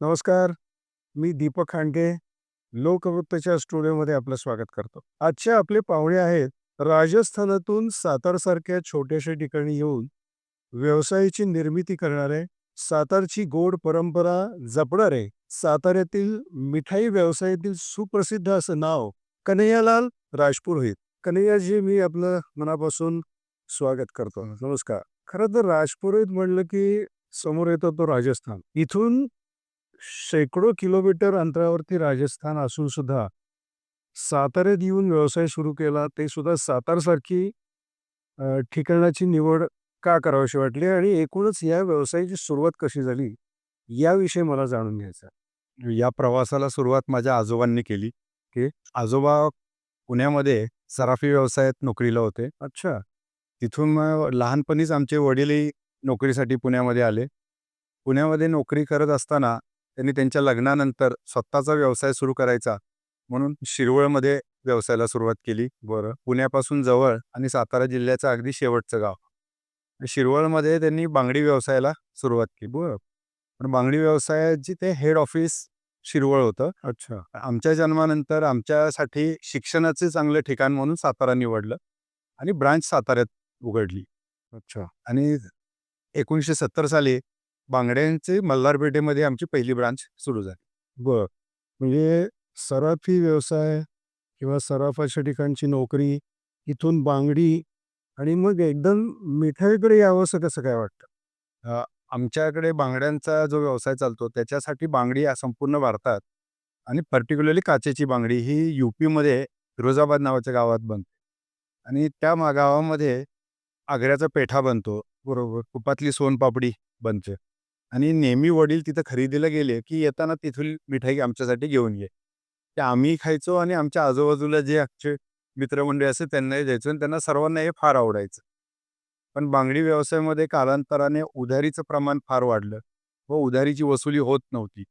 नमस्कार मी दीपक खांडगे लोकवृत्तच्या स्टुडिओमध्ये आपलं स्वागत करतो. आजचे आपले पाहुणे आहेत राजस्थानातून सातारसारख्या छोट्याशा ठिकाणी येऊन व्यवसायाची निर्मिती करणारे सातारची गोड परंपरा जपणारे साताऱ्यातील मिठाई व्यवसायातील सुप्रसिद्ध असं नाव कन्हैयालाल राजपुरोहित कन्हैयाजी मी आपलं मनापासून स्वागत करतो. नमस्कार. खरं तर राजपुरोहित म्हणलं की समोर येतो तो राजस्थान. इथून शेकडो किलोमीटर अंतरावरती राजस्थान असून सुद्धा साताऱ्यात येऊन व्यवसाय सुरू केला ते सुद्धा सातारसारखी ठिकाणाची निवड का करावीशी वाटली आणि एकूणच या व्यवसायाची सुरुवात कशी झाली याविषयी मला जाणून घ्यायचं. या प्रवासाला सुरुवात माझ्या आजोबांनी केली. की आजोबा पुण्यामध्ये सराफी व्यवसायात नोकरीला होते. अच्छा. तिथून मग लहानपणीच आमचे वडीलही नोकरीसाठी पुण्यामध्ये आले. पुण्यामध्ये नोकरी करत असताना त्यांनी त्यांच्या लग्नानंतर स्वतःचा व्यवसाय सुरू करायचा. म्हणून शिरवळमध्ये व्यवसायाला सुरुवात केली. बरं. पुण्यापासून जवळ आणि सातारा जिल्ह्याचं अगदी शेवटचं गाव. शिरवळमध्ये त्यांनी बांगडी व्यवसायाला सुरुवात केली. बरं. पण बांगडी व्यवसायाची ते हेड ऑफिस शिरवळ होतं. अच्छा. आमच्या जन्मानंतर आमच्यासाठी शिक्षणाचे चांगलं ठिकाण म्हणून सातारा निवडलं. आणि ब्रांच साताऱ्यात उघडली. अच्छा. आणि एकोणीसशे सत्तर साली बांगड्यांचे मल्हारपेठेमध्ये आमची पहिली ब्रांच सुरू झाली. बर. म्हणजे सराफी व्यवसाय किंवा सराफाच्या ठिकाणची नोकरी इथून बांगडी आणि मग एकदम मिठाईकडे यावंसं कसं काय वाटतं? आमच्याकडे बांगड्यांचा जो व्यवसाय चालतो त्याच्यासाठी बांगडी या संपूर्ण भारतात आणि पर्टिक्युलरली काचेची बांगडी ही यू पीमध्ये फिरोजाबाद नावाच्या गावात बनते. आणि त्या गावामध्ये आग्र्याचा पेठा बनतो. बरोबर. तुपातली सोनपापडी बनते. आणि नेहमी वडील तिथं खरेदीला गेले की येताना तिथून मिठाई आमच्यासाठी घेऊन ये. ते आम्ही खायचो आणि आमच्या आजूबाजूला जे आमचे मित्रमंडळी असे त्यांनाही द्यायचो आणि त्यांना सर्वांना हे फार आवडायचं. पण बांगडी व्यवसायामध्ये कालांतराने उधारीचं प्रमाण फार वाढलं व उधारीची वसुली होत नव्हती.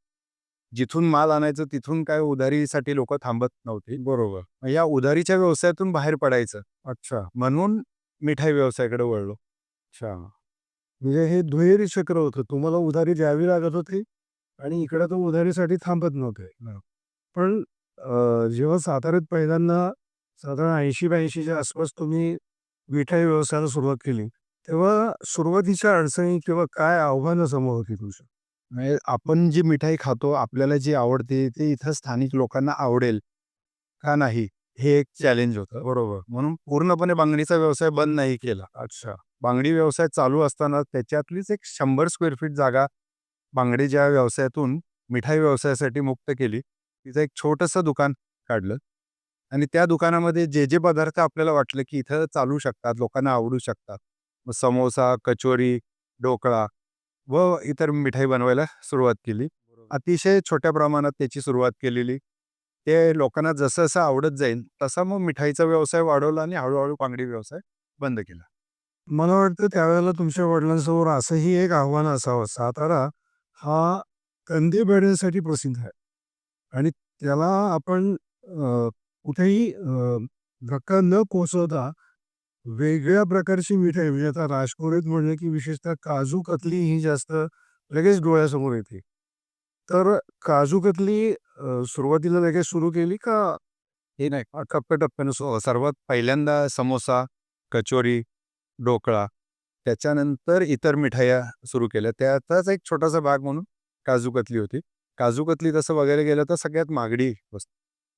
जिथून माल आणायचं तिथून काय उधारीसाठी लोक थांबत नव्हते. बरोबर. या उधारीच्या व्यवसायातून बाहेर पडायचं. अच्छा. म्हणून मिठाई व्यवसायाकडे वळलो. अच्छा. म्हणजे हे दुहेरी चक्र होतं. तुम्हाला उधारी द्यावी लागत होती आणि इकडे तो उधारीसाठी थांबत नव्हते. पण जेव्हा साताऱ्यात पहिल्यांदा साधारण ऐंशी ब्याऐंशीच्या आसपास तुम्ही मिठाई व्यवसायाला सुरुवात केली तेव्हा सुरुवातीच्या अडचणी किंवा काय आव्हानं समोर होती तुमच्या? म्हणजे आपण जी मिठाई खातो आपल्याला जी आवडते ते इथं स्थानिक लोकांना आवडेल का नाही? हे एक चॅलेंज होतं बरोबर. म्हणून पूर्णपणे बांगडीचा व्यवसाय बंद नाही केला. अच्छा. बांगडी व्यवसाय चालू असताना त्याच्यातलीच एक शंभर स्क्वेअर फीट जागा बांगडीच्या व्यवसायातून मिठाई व्यवसायासाठी मुक्त केली तिचं एक छोटंसं दुकान काढलं आणि त्या दुकानामध्ये जे जे पदार्थ आपल्याला वाटलं की इथं चालू शकतात लोकांना आवडू शकतात. मग समोसा कचोरी ढोकळा व इतर मिठाई बनवायला सुरुवात केली. अतिशय छोट्या प्रमाणात त्याची सुरुवात केलेली. ते लोकांना जसं जसं आवडत जाईल तसा मग मिठाईचा व्यवसाय वाढवला आणि हळूहळू बांगडी व्यवसाय बंद केला. मला वाटतं त्यावेळेला तुमच्या वडिलांसमोर असंही एक आव्हान असावं. सातारा हा कंदी भेळण्यासाठी प्रसिद्ध आहे. आणि त्याला आपण कुठेही धक्का न कोसवता वेगळ्या प्रकारची मिठाई म्हणजे आता राजकोरीत म्हणलं की विशेषतः काजू कतली ही जास्त लगेच डोळ्यासमोर येते. तर काजू कतली सुरुवातीला लगेच सुरू केली का हे नाही. टप्प्याटप्प्यानं सर्वात पहिल्यांदा समोसा कचोरी ढोकळा त्याच्यानंतर इतर मिठाया सुरू केल्या. त्याचाच एक छोटासा भाग म्हणून काजू कतली होती. काजू कतली तसं वगैरे गेलं तर सगळ्यात महागडी वस्तू.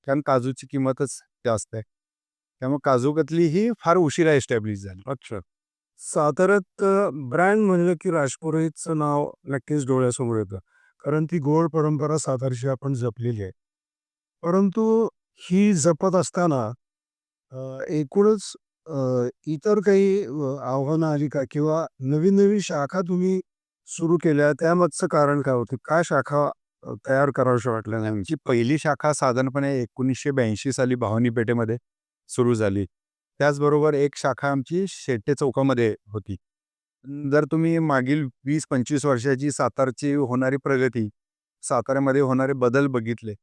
कारण काजूची किंमतच जास्त आहे. त्यामुळे काजू कतली ही फार उशिरा एस्टॅब्लिश झाली. अच्छा. साताऱ्यात ब्रँड म्हणलं की राजपुरोहितचं नाव नक्कीच डोळ्यासमोर येतं. कारण ती गोड परंपरा साधारशी आपण जपलेली आहे. परंतु ही जपत असताना एकूणच इतर काही आव्हानं आली का? किंवा नवीन नवीन शाखा तुम्ही सुरू केल्या त्यामागचं कारण काय होतं? काय शाखा तयार कराव्याशा वाटल्या नाही आमची पहिली शाखा साधारणपणे एकोणीसशे ब्याऐंशी साली भावनी पेठेमध्ये सुरू झाली. त्याचबरोबर एक शाखा आमची शेट्टे चौकामध्ये होती. जर तुम्ही मागील वीस पंचवीस वर्षाची सातारची होणारी प्रगती साताऱ्यामध्ये होणारे बदल बघितले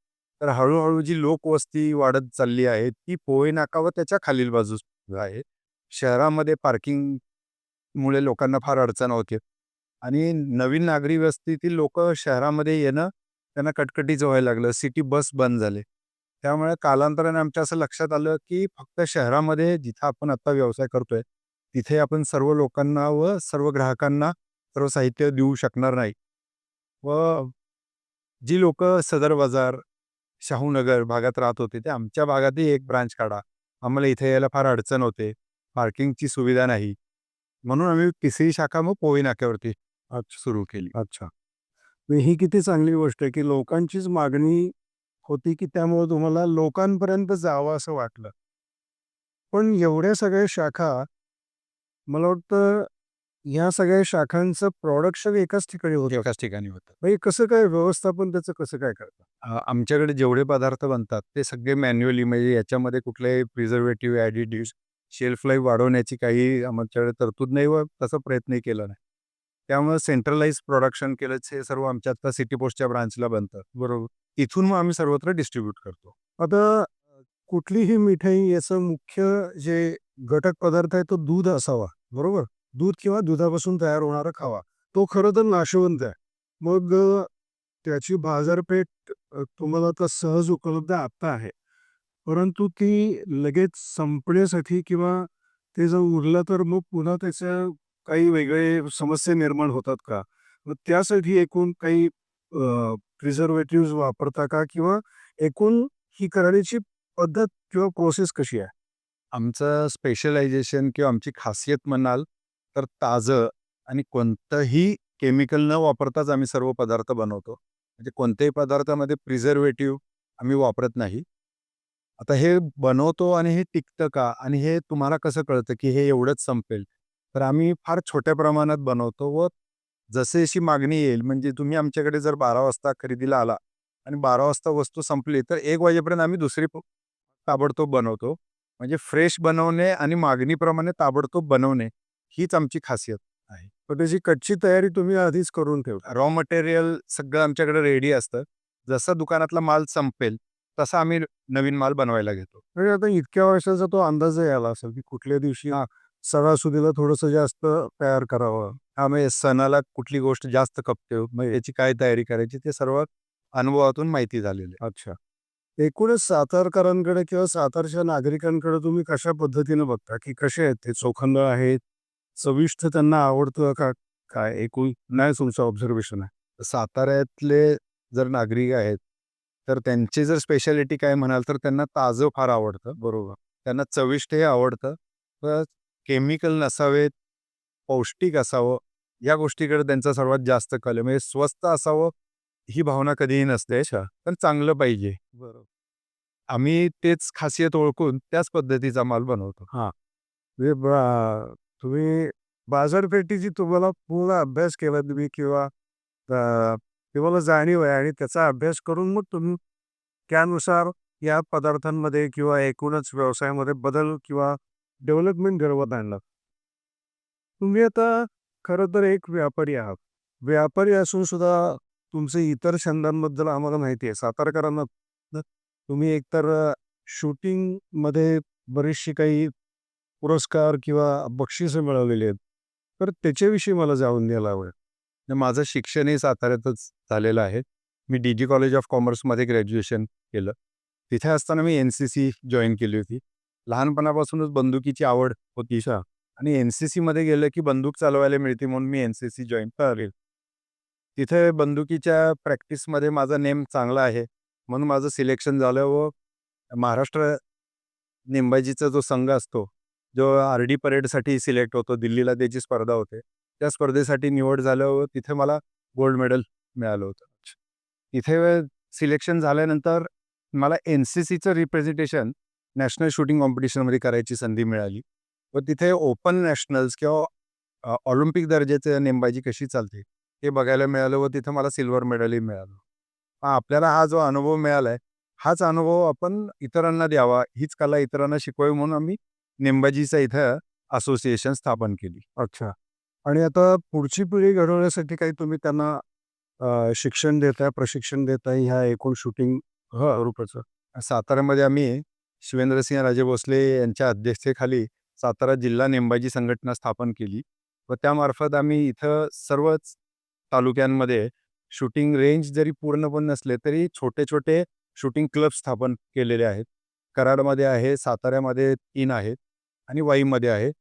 तर हळूहळू जी लोकवस्ती वाढत चालली आहे ती पोहे नाका व त्याच्या खालील बाजूस आहे. शहरामध्ये पार्किंगमुळे लोकांना फार अडचण होते आणि नवीन नागरी वस्तीतील लोक शहरामध्ये येणं त्यांना कटकटीच व्हायला लागलं सिटी बस बंद झाले. त्यामुळे कालांतराने आमच्या असं लक्षात आलं की फक्त शहरामध्ये जिथं आपण आता व्यवसाय करतोय तिथे आपण सर्व लोकांना व सर्व ग्राहकांना सर्व साहित्य देऊ शकणार नाही. व जी लोक सदर बाजार शाहूनगर भागात राहत होते ते आमच्या भागातही एक ब्रांच काढा. आम्हाला इथे यायला फार अडचण होते. पार्किंगची सुविधा नाही. म्हणून आम्ही तिसरी शाखा मग पोवी नाक्यावरती सुरू केली. अच्छा. ही किती चांगली गोष्ट आहे की लोकांचीच मागणी होती की त्यामुळे तुम्हाला लोकांपर्यंत जावं असं वाटलं. पण एवढ्या सगळ्या शाखा मला वाटतं ह्या सगळ्या शाखांचं प्रोडक्शन एकाच ठिकाणी होतं एकाच ठिकाणी होतं. म्हणजे कसं काय व्यवस्थापन त्याचं कसं काय करतं अ, आमच्याकडे जेवढे पदार्थ बनतात ते सगळे मॅन्युअली म्हणजे याच्यामध्ये कुठलेही प्रिझर्वेटिव्ह ॲडिटिव्ह शेल्फ लाईफ वाढवण्याची काही आमच्याकडे तरतूद नाही व तसा प्रयत्नही केला नाही. त्यामुळे सेंट्रलाइज प्रोडक्शन केलं हे सर्व आमच्या आता सिटी पोस्टच्या ब्रांचला बनतं. बरोबर. इथून मग आम्ही सर्वत्र डिस्ट्रीब्यूट करतो. आता कुठलीही मिठाई याचं मुख्य जे घटक पदार्थ आहे तो दूध असावा. बरोबर? दूध किंवा दुधापासून तयार होणारा खावा. तो खरं तर नाशवंत आहे. मग त्याची बाजारपेठ तुम्हाला आता सहज उपलब्ध आता आहे. परंतु ती लगेच संपण्यासाठी किंवा ते जर उरलं तर मग पुन्हा त्याच्या काही वेगळे समस्या निर्माण होतात का? मग त्यासाठी एकूण काही प्रिझर्वेटिव्ह वापरता का? किंवा एकूण ही करण्याची पद्धत किंवा प्रोसेस कशी आहे? आमचं स्पेशलायझेशन किंवा आमची खासियत म्हणाल तर ताजं आणि कोणतंही केमिकल न वापरताच आम्ही सर्व पदार्थ बनवतो. म्हणजे कोणत्याही पदार्थामध्ये प्रिझर्वेटिव्ह आम्ही वापरत नाही. आता हे बनवतो आणि हे टिकतं का? आणि हे तुम्हाला कसं कळतं की हे एवढंच संपेल? तर आम्ही फार छोट्या प्रमाणात बनवतो व जशी मागणी येईल म्हणजे तुम्ही आमच्याकडे जर बारा वाजता खरेदीला आला आणि बारा वाजता वस्तू संपली तर एक वाजेपर्यंत आम्ही दुसरी ताबडतोब बनवतो. म्हणजे फ्रेश बनवणे आणि मागणीप्रमाणे ताबडतोब बनवणे हीच आमची खासियत आहे. पण त्याची कच्ची तयारी तुम्ही आधीच करून ठेवा. रॉ मटेरियल सगळं आमच्याकडे रेडी असतं. जसं दुकानातला माल संपेल तसा आम्ही नवीन माल बनवायला घेतो. म्हणजे आता इतक्या वर्षाचा तो अंदाज यायला असेल की कुठल्या दिवशी सणासुदीला थोडंसं जास्त तयार करावं. आम्ही सणाला कुठली गोष्ट जास्त कपते? मग याची काय तयारी करायची? ते सर्व अनुभवातून माहिती झालेली आहे. अच्छा. एकूणच सातारकरांकडे किंवा सातारच्या नागरिकांकडे तुम्ही कशा पद्धतीने बघता? की कसे आहेत ते? चोखंद आहेत? चविष्ट त्यांना आवडतं का? काय? एकूण नाही तुमचं ऑब्झर्वेशन आहे. साताऱ्यातले जर नागरिक आहेत तर त्यांची जर स्पेशालिटी काय म्हणाल तर त्यांना ताजं फार आवडतं. बरोबर. त्यांना चविष्ट हे आवडतं. केमिकल नसावेत पौष्टिक असावं या गोष्टीकडे त्यांचा सर्वात जास्त कल म्हणजे स्वस्त असावं ही भावना कधीही नसते पण चांगलं पाहिजे. बरोबर. आम्ही तेच खासियत ओळखून त्याच पद्धतीचा माल बनवतो. म्हणजे बा- तुम्ही बाजारपेठेची तुम्हाला पूर्ण अभ्यास केला तुम्ही किंवा अ, तुम्हाला जाणीव आहे आणि त्याचा अभ्यास करून मग तुम्ही त्यानुसार या पदार्थांमध्ये किंवा एकूणच व्यवसायामध्ये बदल किंवा डेव्हलपमेंट घडवत आणलं तुम्ही आता खरं तर एक व्यापारी आहात. व्यापारी असून सुद्धा तुमचे इतर छंदांबद्दल आम्हाला माहिती आहे. सातारकरांना तुम्ही एकतर शूटिंगमध्ये बरीचशी काही पुरस्कार किंवा बक्षिसं मिळवलेली आहेत. तर त्याच्याविषयी मला जाऊन द्यायला आवडेल म्हणजे माझं शिक्षणही साताऱ्यातच झालेलं आहे. मी डी जी कॉलेज ऑफ कॉमर्समध्ये ग्रॅज्युएशन केलं. तिथे असताना मी एन सी सी जॉईन केली होती. लहानपणापासूनच बंदुकीची आवड होती. आणि एन सी सीमध्ये गेलं की बंदूक चालवायला मिळते म्हणून मी एन सी सी जॉईन करेल. तिथे बंदुकीच्या प्रॅक्टिसमध्ये माझा नेम चांगला आहे. म्हणून माझं सिलेक्शन झालं व महाराष्ट्र नेमबाजीचा जो संघ असतो जो आर डी परेडसाठी सिलेक्ट होतो दिल्लीला त्याची स्पर्धा होते त्या स्पर्धेसाठी निवड झालं व तिथे मला गोल्ड मेडल मिळालं होतं. तिथे सिलेक्शन झाल्यानंतर मला एन सी सीचं रिप्रेझेंटेशन नॅशनल शूटिंग कॉम्पिटिशनमध्ये करायची संधी मिळाली व तिथे ओपन नॅशनल्स किंवा ऑलिम्पिक दर्जाचं नेमबाजी कशी चालते हे बघायला मिळालं व तिथं मला सिल्वर मेडलही मिळालं. हा आपल्याला हा जो अनुभव मिळाला आहे हाच अनुभव आपण इतरांना द्यावा हीच कला इतरांना शिकवावी म्हणून आम्ही नेमबाजीचं इथं असोसिएशन स्थापन केली. अच्छा. आणि आता पुढची पिढी घडवण्यासाठी काही तुम्ही त्यांना शिक्षण देताय प्रशिक्षण देताय ह्या एकूण शूटिंग रूपाचं? साताऱ्यामध्ये आम्ही शिवेंद्रसिंह राजे भोसले यांच्या अध्यक्षतेखाली सातारा जिल्हा नेमबाजी संघटना स्थापन केली व त्यामार्फत आम्ही इथं सर्वच तालुक्यांमध्ये शूटिंग रेंज जरी पूर्ण पण नसले तरी छोटे छोटे शूटिंग क्लब स्थापन केलेले आहेत. कराडमध्ये आहे साताऱ्यामध्ये तीन आहेत आणि वाईमध्ये आहे.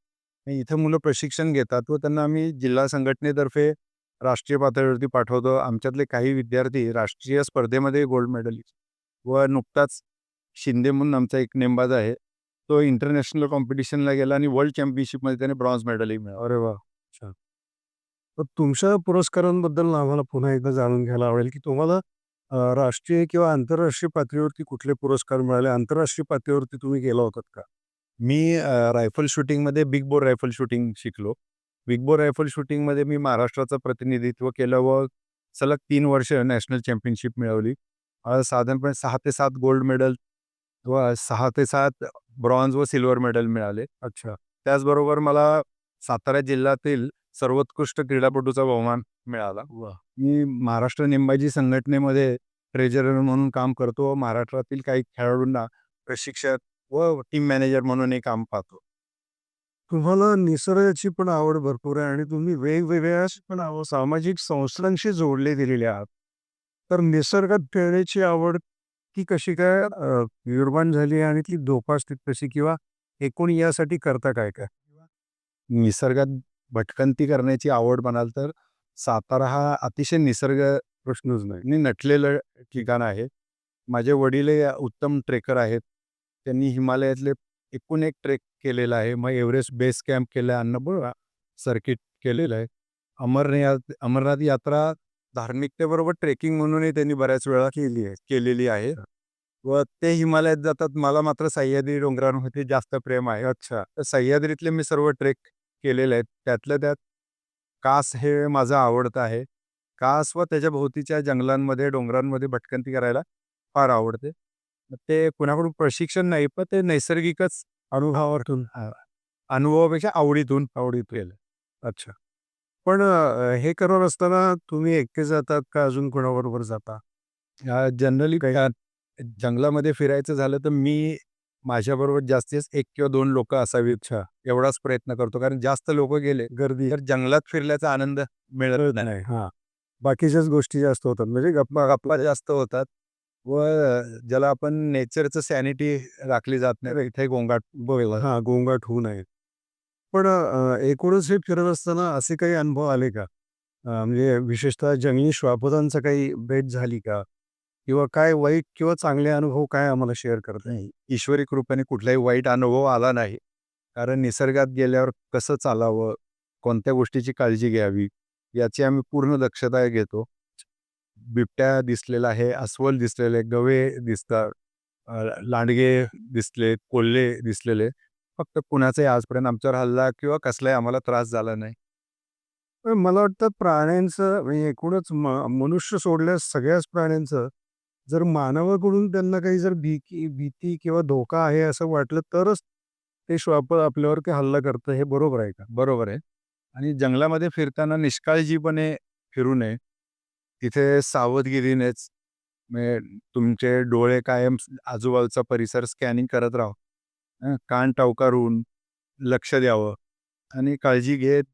इथं मुलं प्रशिक्षण घेतात व त्यांना आम्ही जिल्हा संघटनेतर्फे राष्ट्रीय पातळीवरती पाठवतो. आमच्यातले काही विद्यार्थी राष्ट्रीय स्पर्धेमध्ये गोल्ड मेडलिस्ट व नुकताच शिंदे म्हणून आमचा एक नेमबाज आहे तो इंटरनॅशनल कॉम्पिटिशनला गेला आणि वर्ल्ड चॅम्पियनशिपमध्ये त्याने ब्रॉन्झ मेडलही मिळालं अरे वा! तर तुमच्या पुरस्कारांबद्दल आम्हाला पुन्हा एकदा जाणून घ्यायला आवडेल की तुम्हाला अ, राष्ट्रीय किंवा आंतरराष्ट्रीय पातळीवरती कुठले पुरस्कार मिळाले? आंतरराष्ट्रीय पातळीवरती तुम्ही गेला होतात का? मी अ, रायफल शूटिंगमध्ये बिग बोर रायफल शूटिंग शिकलो. बिग बोर रायफल शूटिंगमध्ये मी महाराष्ट्राचं प्रतिनिधित्व केलं व सलग तीन वर्ष नॅशनल चॅम्पियनशिप मिळवली. अ, साधारणपणे सहा ते सात गोल्ड मेडल व सहा ते सात ब्रॉन्झ व सिल्वर मेडल मिळाले. अच्छा. त्याचबरोबर मला सातारा जिल्ह्यातील सर्वोत्कृष्ट क्रीडापटूचा बहुमान मिळाला. मी महाराष्ट्र नेमबाजी संघटनेमध्ये ट्रेजरर म्हणून काम करतो. महाराष्ट्रातील काही खेळाडूंना प्रशिक्षक व टीम मॅनेजर म्हणूनही काम पाहतो. तुम्हाला निसर्गाची पण आवड भरपूर आहे आणि तुम्ही वेगवेगळ्या पण सामाजिक संस्थांशी जोडले गेलेले आहात. तर निसर्गात खेळण्याची आवड ती कशी काय निर्माण झाली आणि ती जोपासते कशी किंवा एकूण यासाठी करता काय काय? निसर्गात भटकंती करण्याची आवड म्हणाल तर सातारा हा अतिशय निसर्ग प्रश्नच नाही नटलेलं ठिकाण आहे. माझे वडील उत्तम ट्रेकर आहेत. त्यांनी हिमालयातले एकूण एक ट्रेक केलेला आहे. मग एव्हरेस्ट बेस कॅम्प केलं आहे. अन्नपूर्णा सर्किट केलेलं आहे. अमरनाथ अमरनाथ यात्रा धार्मिकतेबरोबर ट्रेकिंग म्हणूनही त्यांनी बऱ्याच वेळा केली आहे केलेली आहे. व ते हिमालयात जातात. मला मात्र सह्याद्री डोंगरांवरती जास्त प्रेम आहे. अच्छा. तर सह्याद्रीतले मी सर्व ट्रेक केलेले आहेत. त्यातल्या त्यात कास हे माझं आवडतं आहे. कास व त्याच्या भोवतीच्या जंगलांमध्ये डोंगरांमध्ये भटकंती करायला फार आवडते. ते कुणाकडून प्रशिक्षण नाही पण ते नैसर्गिकच अनुभवातून अनुभवापेक्षा आवडीतून आवडीत केलं. अच्छा. पण हे करत असताना तुम्ही एकटे जातात का अजून कोणाबरोबर जाता? जनरली जंगलामध्ये फिरायचं झालं तर मी माझ्याबरोबर जास्तीत जास्त एक किंवा दोन लोक असावी अच्छा एवढाच प्रयत्न करतो. कारण जास्त लोक गेले गर्दी तर जंगलात फिरल्याचा आनंद मिळत नाही. हा. बाकीच्याच गोष्टी जास्त होतात. म्हणजे गप्पा गप्पा जास्त होतात व ज्याला आपण नेचरचं सॅनिटी राखली जात नाही. इथे गोंगाट हा. गोंगाट होऊ नये. पण एकूणच हे फिरत असताना असे काही अनुभव आले का? म्हणजे विशेषतः जंगली श्वापदांचा काही भेट झाली का? किंवा काय वाईट किंवा चांगले अनुभव काय आम्हाला शेअर करता नाही. ईश्वरी कृपेने कुठलाही वाईट अनुभव आला नाही. कारण निसर्गात गेल्यावर कसं चालावं? कोणत्या गोष्टीची काळजी घ्यावी? याची आम्ही पूर्ण दक्षता घेतो. बिबट्या दिसलेला आहे अस्वल दिसलेले गवे दिसतात लांडगे दिसले कोल्हे दिसलेले. फक्त कुणाचाही आजपर्यंत आमच्यावर हल्ला किंवा कसलाही आम्हाला त्रास झाला नाही. मला वाटतं प्राण्यांचं म्हणजे एकूणच म मनुष्य सोडल्यास सगळ्याच प्राण्यांचं जर मानवाकडून त्यांना काही जर भीकी भीती किंवा धोका आहे असं वाटलं तरच ते श्वापद आपल्यावर काही हल्ला करतं हे बरोबर आहे का? बरोबर आहे. आणि जंगलामध्ये फिरताना निष्काळजीपणे फिरू नये. तिथे सावधगिरीनेच म्हणजे तुमचे डोळे कायम आजूबाजूचा परिसर स्कॅनिंग करत राहा. कान टावकारून लक्ष द्यावं आणि काळजी घेत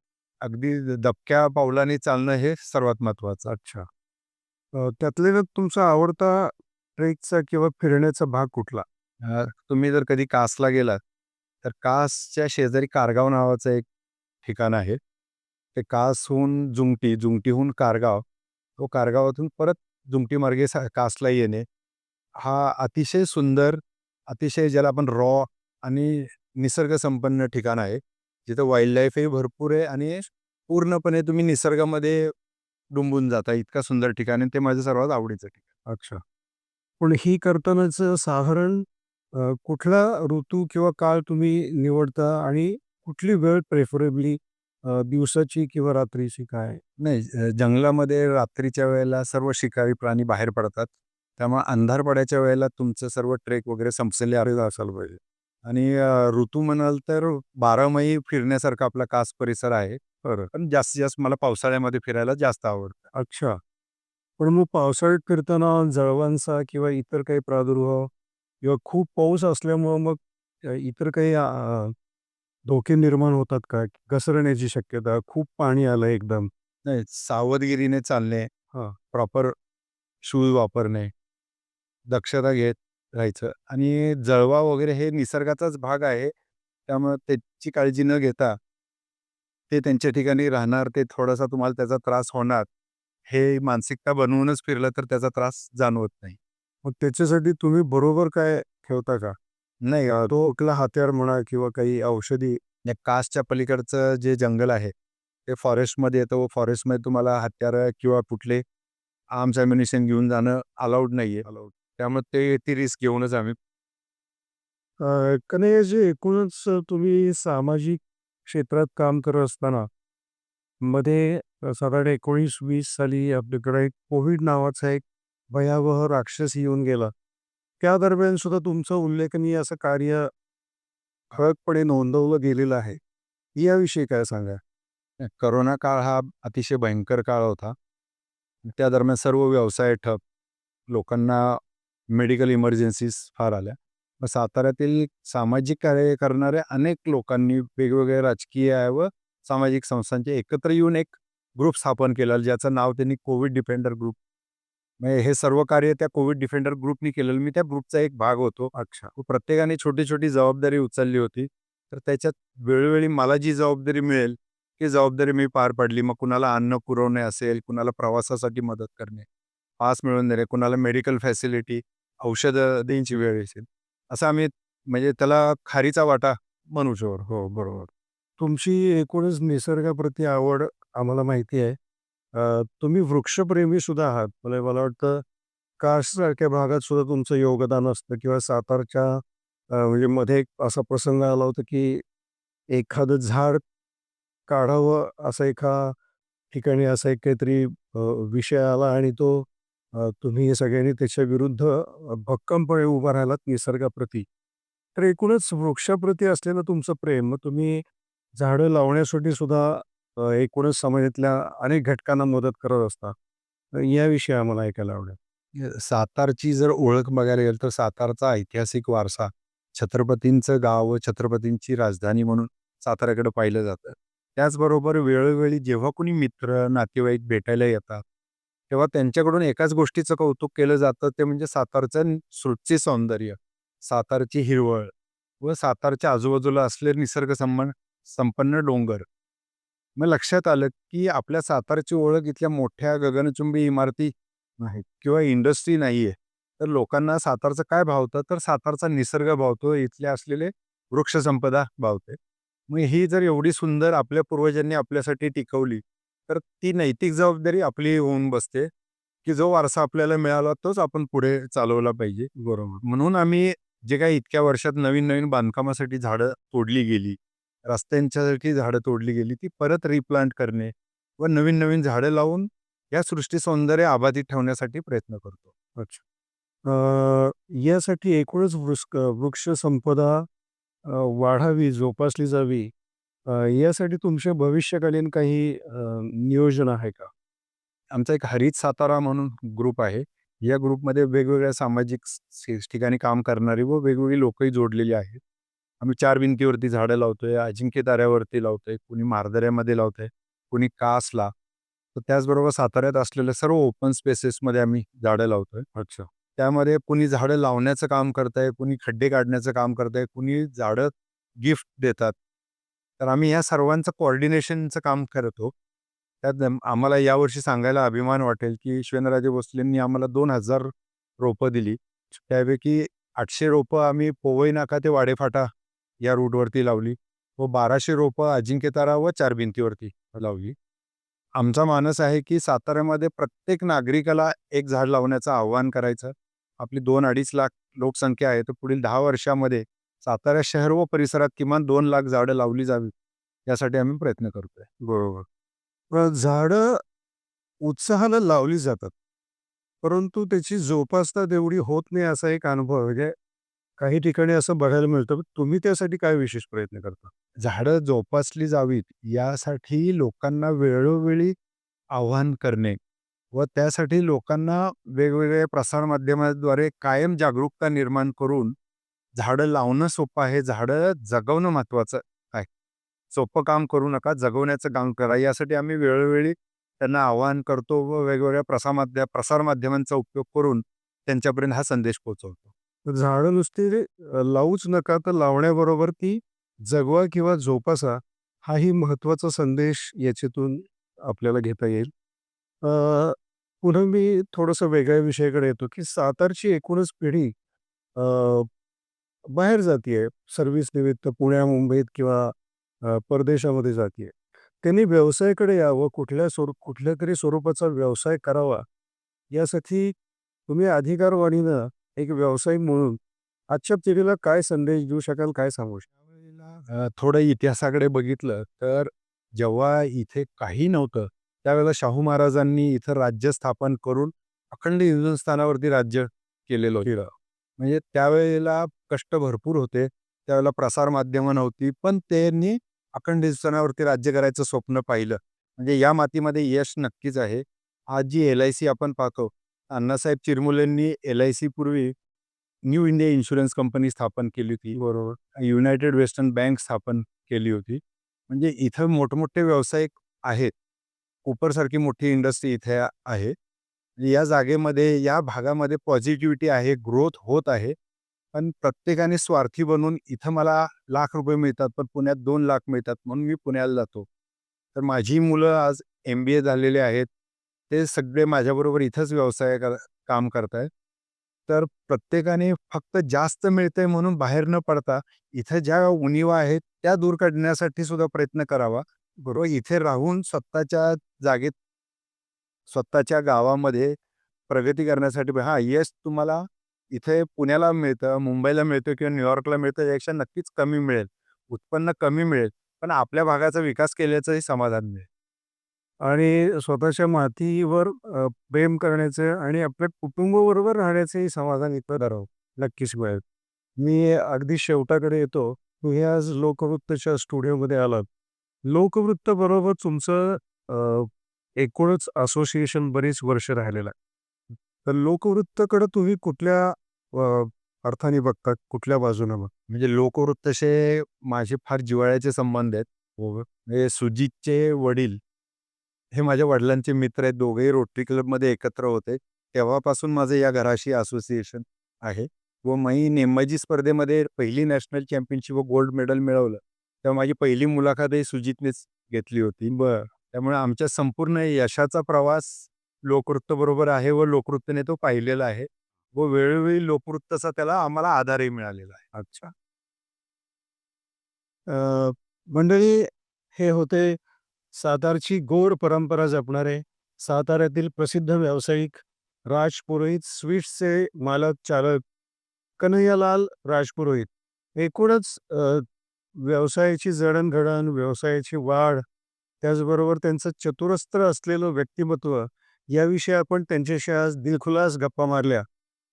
अगदी दबक्या पावलाने चालणं हे सर्वात महत्त्वाचं. अच्छा. त्यातले त्यात तुमचा आवडता ट्रेकचा किंवा फिरण्याचा भाग कुठला? अ, तुम्ही जर कधी कासला गेलात तर कासच्या शेजारी कारगाव नावाचं एक ठिकाण आहे. ते कासहून जुमटी जुमटीहून कारगाव तो कारगावातून परत जुमटी मार्गे सा- कासला येणे. हा अतिशय सुंदर अतिशय ज्याला आपण रॉ आणि निसर्गसंपन्न ठिकाण आहे. जिथं वाईल्ड लाईफही भरपूर आहे आणि पूर्णपणे तुम्ही निसर्गामध्ये डुंबून जाता इतका सुंदर ठिकाण आहे ते माझं सर्वात आवडीचं ठिकाण अच्छा. पण ही करतानाचं साधारण अ, कुठला ऋतू किंवा काळ तुम्ही निवडता आणि कुठली वेळ प्रेफरेबली दिवसाची किंवा रात्रीची काय नाही अ, जंगलामध्ये रात्रीच्या वेळेला सर्व शिकारी प्राणी बाहेर पडतात. त्यामुळे अंधार पडायच्या वेळेला तुमचं सर्व ट्रेक वगैरे संपलेले असायला असायला पाहिजे. आणि अ, ऋतू म्हणाल तर बारामही फिरण्यासारखा आपला कास परिसर आहे. बरं. पण जास्तीत जास्त मला पावसाळ्यामध्ये फिरायला जास्त आवडतं. अच्छा. पण मग पावसाळ्यात फिरताना जळवांचा किंवा इतर काही प्रादुर्भाव किंवा खूप पाऊस असल्यामुळं मग अ, इतर काही अ, धोके निर्माण होतात का? घसरण्याची शक्यता खूप पाणी आलं एकदम. नाही सावधगिरीने चालणे हां. प्रॉपर शूज वापरणे, दक्षता घेत राहायचं आणि जळवा वगैरे हे निसर्गाचाच भाग आहे. त्यामुळे त्याची काळजी न घेता ते त्यांच्या ठिकाणी राहणार, ते थोडासा तुम्हाला त्याचा त्रास होणार. हे मानसिकता बनवूनच फिरलं तर त्याचा त्रास जाणवत नाही. मग त्याच्यासाठी तुम्ही बरोबर काय ठेवता का? नाही तो कुठला हत्यार म्हणा किंवा काही औषधी या कासच्या पलीकडचं जे जंगल आहे, ते फॉरेस्टमध्ये येतं व फॉरेस्टमध्ये तुम्हाला हत्यारं किंवा कुठले आर्म्स ॲम्युनिशन घेऊन जाणं अलाउड नाहीये. त्यामुळे ते ती रिस्क घेऊनच आम्ही अ, कन्हैयाजी एकूणच तुम्ही सामाजिक क्षेत्रात काम करत असताना मध्ये साधारण 19-20 साली आपल्याकडे एक कोविड नावाचा एक भयावह राक्षस येऊन गेला. त्या दरम्यान सुद्धा तुमचं उल्लेखनीय असं कार्य ठळकपणे नोंदवलं गेलेलं आहे. याविषयी काय सांगा? करोना काळ हा अतिशय भयंकर काळ होता. त्या दरम्यान सर्व व्यवसाय ठप. लोकांना मेडिकल इमर्जन्सीज फार आल्या. मग साताऱ्यातील सामाजिक कार्य करणाऱ्या अनेक लोकांनी वेगवेगळ्या राजकीय व सामाजिक संस्थांचे एकत्र येऊन एक ग्रुप स्थापन केला, ज्याचं नाव त्यांनी कोविड डिफेंडर ग्रुप. म्हणजे हे सर्व कार्य त्या कोविड डिफेंडर ग्रुपनी केलेलं. मी त्या ग्रुपचा एक भाग होतो. अच्छा. प्रत्येकाने छोटी-छोटी जबाबदारी उचलली होती. तर त्याच्यात वेळोवेळी मला जी जबाबदारी मिळेल, ती जबाबदारी मी पार पाडली. मग कुणाला अन्न पुरवणे असेल, कुणाला प्रवासासाठी मदत करणे, पास मिळवून देणे, कुणाला मेडिकल फॅसिलिटी, औषधं द्यायची वेळ येईल. असं आम्ही म्हणजे त्याला खारीचा वाटा म्हणू शकतो. हो, बरोबर. तुमची एकूणच निसर्गाप्रती आवड आम्हाला माहिती आहे. तुम्ही वृक्षप्रेमी सुद्धा आहात. मला मला वाटतं काशसारख्या भागात सुद्धा तुमचं योगदान असतं किंवा सातारच्या म्हणजे मध्ये एक असा प्रसंग आला होता, की एखादं झाड काढावं असं एका ठिकाणी असा एक काहीतरी विषय आला आणि तो अ, तुम्ही सगळ्यांनी त्याच्या विरुद्ध अ, भक्कमपणे उभा राहिलात निसर्गाप्रती. तर एकूणच वृक्षाप्रती असलेलं तुमचं प्रेम, मग तुम्ही झाडं लावण्यासाठी सुद्धा अ, एकूणच समाजातल्या अनेक घटकांना मदत करत असता. तर याविषयी आम्हाला ऐकायला आवडेल. सातारची जर ओळख बघायला गेलं तर सातारचा ऐतिहासिक वारसा, छत्रपतींचं गाव छत्रपतींची राजधानी म्हणून साताऱ्याकडे पाहिलं जातं. त्याचबरोबर वेळोवेळी जेव्हा कोणी मित्र, नातेवाईक भेटायला येतात, तेव्हा त्यांच्याकडून एकाच गोष्टीचं कौतुक केलं जातं, ते म्हणजे सातारचं सृष्टी सौंदर्य, सातारची हिरवळ व सातारच्या आजूबाजूला असलेले निसर्ग संपन्न संपन्न डोंगर. मग लक्षात आलं, की आपल्या सातारची ओळख इथल्या मोठ्या गगनचुंबी इमारती नाही किंवा इंडस्ट्री नाहीये. तर लोकांना सातारचं काय भावतं, तर सातारचा निसर्ग भावतो, इथले असलेले वृक्षसंपदा भावते. मग ही जर एवढी सुंदर आपल्या पूर्वजांनी आपल्यासाठी टिकवली, तर ती नैतिक जबाबदारी आपली होऊन बसते, की जो वारसा आपल्याला मिळाला तोच आपण पुढे चालवला पाहिजे. बरोबर. म्हणून आम्ही जे काही इतक्या वर्षात नवीन-नवीन बांधकामासाठी झाडं तोडली गेली, रस्त्यांच्यासाठी झाडं तोडली गेली, ती परत रिप्लांट करणे व नवीन-नवीन झाडं लावून या सृष्टी सौंदर्य अबाधित ठेवण्यासाठी प्रयत्न करतो. अच्छा. यासाठी एकूणच वृस्क वृक्ष संपदा वाढावी, जोपासली जावी अ, यासाठी तुमच्या भविष्यकालीन काही अ, नियोजन आहे का? आमचा एक हरित सातारा म्हणून ग्रुप आहे. या ग्रुपमध्ये वेगवेगळ्या सामाजिक स ठिकाणी काम करणारी व वेगवेगळी लोकही जोडलेली आहेत. आम्ही चार भिंतीवरती झाडं लावतोय, अजिंक्य ताऱ्यावरती लावतोय, कुणी मारदऱ्यामध्ये लावतंय, कुणी कासला. तर त्याचबरोबर साताऱ्यात असलेल्या सर्व ओपन स्पेसेसमध्ये आम्ही झाडं लावतोय. अच्छा. त्यामध्ये कुणी झाडं लावण्याचं काम करतंय, कुणी खड्डे काढण्याचं काम करतंय, कुणी झाडं गिफ्ट देतात. तर आम्ही या सर्वांचं कोऑर्डिनेशनचं काम करतो. त्यात आम्हाला यावर्षी सांगायला अभिमान वाटेल, की श्वेनराजे भोसलेंनी आम्हाला दोन हजार रोपं दिली. त्यापैकी आठशे रोपं आम्ही पोवई नाका ते वाडेफाटा या रूटवरती लावली व बाराशे रोपं अजिंक्यतारा व चार भिंतीवरती लावली. आमचा मानस आहे, की साताऱ्यामध्ये प्रत्येक नागरिकाला एक झाड लावण्याचं आव्हान करायचं. आपली 2-2.5 लाख लोकसंख्या आहे, तर पुढील दहा वर्षामध्ये सातारा शहर व परिसरात किमान 2 लाख झाडं लावली जावीत, यासाठी आम्ही प्रयत्न करतोय. बरोबर. झाडं उत्साहानं लावली जातात. परंतु त्याची जोपासना तेवढी होत नाही असा एक अनुभव म्हणजे काही ठिकाणी असं बघायला मिळतं. तुम्ही त्यासाठी काय विशेष प्रयत्न करता? झाडं जोपासली जावीत यासाठी लोकांना वेळोवेळी आव्हान करणे व त्यासाठी लोकांना वेगवेगळ्या प्रसारमाध्यमाद्वारे कायम जागरूकता निर्माण करून झाडं लावणं सोपं आहे, झाडं जगवणं महत्वाचं आहे. सोपं काम करू नका, जगवण्याचं काम करा. यासाठी आम्ही वेळोवेळी त्यांना आवाहन करतो व वेगवेगळ्या प्रसामाध्या प्रसारमाध्यमांचा उपयोग करून त्यांच्यापर्यंत हा संदेश पोहोचवतो झाडं नुसती लावूच नका तर लावण्याबरोबर ती जगवा किंवा जोपासा हाही महत्त्वाचा संदेश याच्यातून आपल्याला घेता येईल पुन्हा मी थोडंसं वेगळ्या विषयाकडे येतो की सातारची एकूणच पिढी बाहेर जातीये. सर्व्हिस निमित्त पुण्या मुंबईत किंवा परदेशामध्ये जातीये. त्यांनी व्यवसायाकडे यावं कुठल्या स्वरूप कुठल्या तरी स्वरूपाचा व्यवसाय करावा यासाठी तुम्ही अधिकारवाणीनं एक व्यावसायिक म्हणून आजच्या पिढीला काय संदेश देऊ शकाल काय सांगू शकाल? थोडं इतिहासाकडे बघितलं तर जेव्हा इथे काही नव्हतं त्यावेळेला शाहू महाराजांनी इथं राज्य स्थापन करून अखंड हिंदुस्थानावरती राज्य केलेलं होतं. म्हणजे त्यावेळेला कष्ट भरपूर होते. त्यावेळेला प्रसार माध्यमं नव्हती. पण त्यांनी अखंड हिंदुस्थानावरती राज्य करायचं स्वप्न पाहिलं. म्हणजे या मातीमध्ये यश नक्कीच आहे. आज जी एल आय सी आपण पाहतो अण्णासाहेब चिरमुलेंनी एल आय सी पूर्वी न्यू इंडिया इन्शुरन्स कंपनी स्थापन केली होती. बरोबर. युनायटेड वेस्टर्न बँक स्थापन केली होती. म्हणजे इथं मोठमोठे व्यावसायिक आहेत. कुपरसारखी मोठी इंडस्ट्री इथे आहे. या जागेमध्ये या भागामध्ये पॉझिटिव्हिटी आहे ग्रोथ होत आहे. पण प्रत्येकाने स्वार्थी बनून इथं मला लाख रुपये मिळतात पण पुण्यात दोन लाख मिळतात म्हणून मी पुण्याला जातो. तर माझी मुलं आज एम बी ए झालेले आहेत. ते सगळे माझ्याबरोबर इथंच व्यवसाय कर काम करत आहेत तर प्रत्येकाने फक्त जास्त मिळतंय म्हणून बाहेर न पडता इथं ज्या उणिवा आहेत त्या दूर काढण्यासाठी सुद्धा प्रयत्न करावा. बरोबर इथे राहून स्वतःच्या जागेत स्वतःच्या गावामध्ये प्रगती करण्यासाठी हा यश तुम्हाला इथे पुण्याला मिळतं मुंबईला मिळतं किंवा न्यूयॉर्कला मिळतं यापेक्षा नक्कीच कमी मिळेल. उत्पन्न कमी मिळेल. पण आपल्या भागाचा विकास केल्याचंही समाधान मिळेल. आणि स्वतःच्या मातीवर प्रेम करण्याचं आणि आपल्या कुटुंबाबरोबर राहण्याचंही समाधान इथं धरावं नक्कीच मिळेल. मी अगदी शेवटाकडे येतो. तुम्ही आज लोकवृत्तच्या स्टुडिओमध्ये आलात. लोकवृत्त बरोबर तुमचं एकूणच असोसिएशन बरीच वर्ष राहिलेलं आहे. तर लोकवृत्तकडे तुम्ही कुठल्या अर्थाने बघतात कुठल्या बाजूने बघ. म्हणजे लोकवृत्तसे माझे फार जिव्हाळ्याचे संबंध आहेत. हो, सुजितचे वडील हे माझ्या वडिलांचे मित्र आहेत. दोघेही रोटरी क्लबमध्ये एकत्र होते. तेव्हापासून माझं या घराशी असोसिएशन आहे. व मी नेमबाजी स्पर्धेमध्ये पहिली नॅशनल चॅम्पियनशिप व गोल्ड मेडल मिळवलं. तेव्हा माझी पहिली मुलाखतही सुजितनेच घेतली होती. बर. त्यामुळे आमच्या संपूर्ण यशाचा प्रवास लोकवृत्तबरोबर आहे व लोकवृत्तने तो पाहिलेला आहे. व वेळोवेळी लोकवृत्ताचा त्याला आम्हाला आधारही मिळालेला आहे. अच्छा. अ, मंडळी हे होते सातारची गोड परंपरा जपणारे साताऱ्यातील प्रसिद्ध व्यावसायिक राज पुरोहित स्वीट्सचे मालक चालक कन्हैयालाल राजपुरोहित. एकूणच अ, व्यवसायाची जडणघडण व्यवसायाची वाढ त्याचबरोबर त्यांचं चतुरस्त्र असलेलं व्यक्तिमत्व याविषयी आपण त्यांच्याशी आज दिलखुलास गप्पा मारल्या.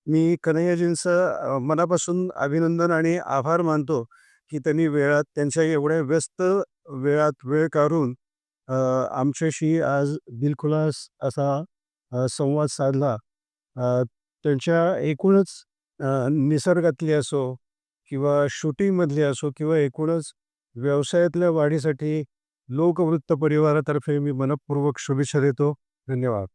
मी कन्हैयाजींचं मनापासून अभिनंदन आणि आभार मानतो की त्यांनी वेळात त्यांच्या एवढ्या व्यस्त वेळात वेळ काढून आमच्याशी आज दिलखुलास असा संवाद साधला. त्यांच्या एकूणच निसर्गातली असो किंवा शूटिंगमधली असो किंवा एकूणच व्यवसायातल्या वाढीसाठी लोकवृत्त परिवारातर्फे मी मनपूर्वक शुभेच्छा देतो. धन्यवाद.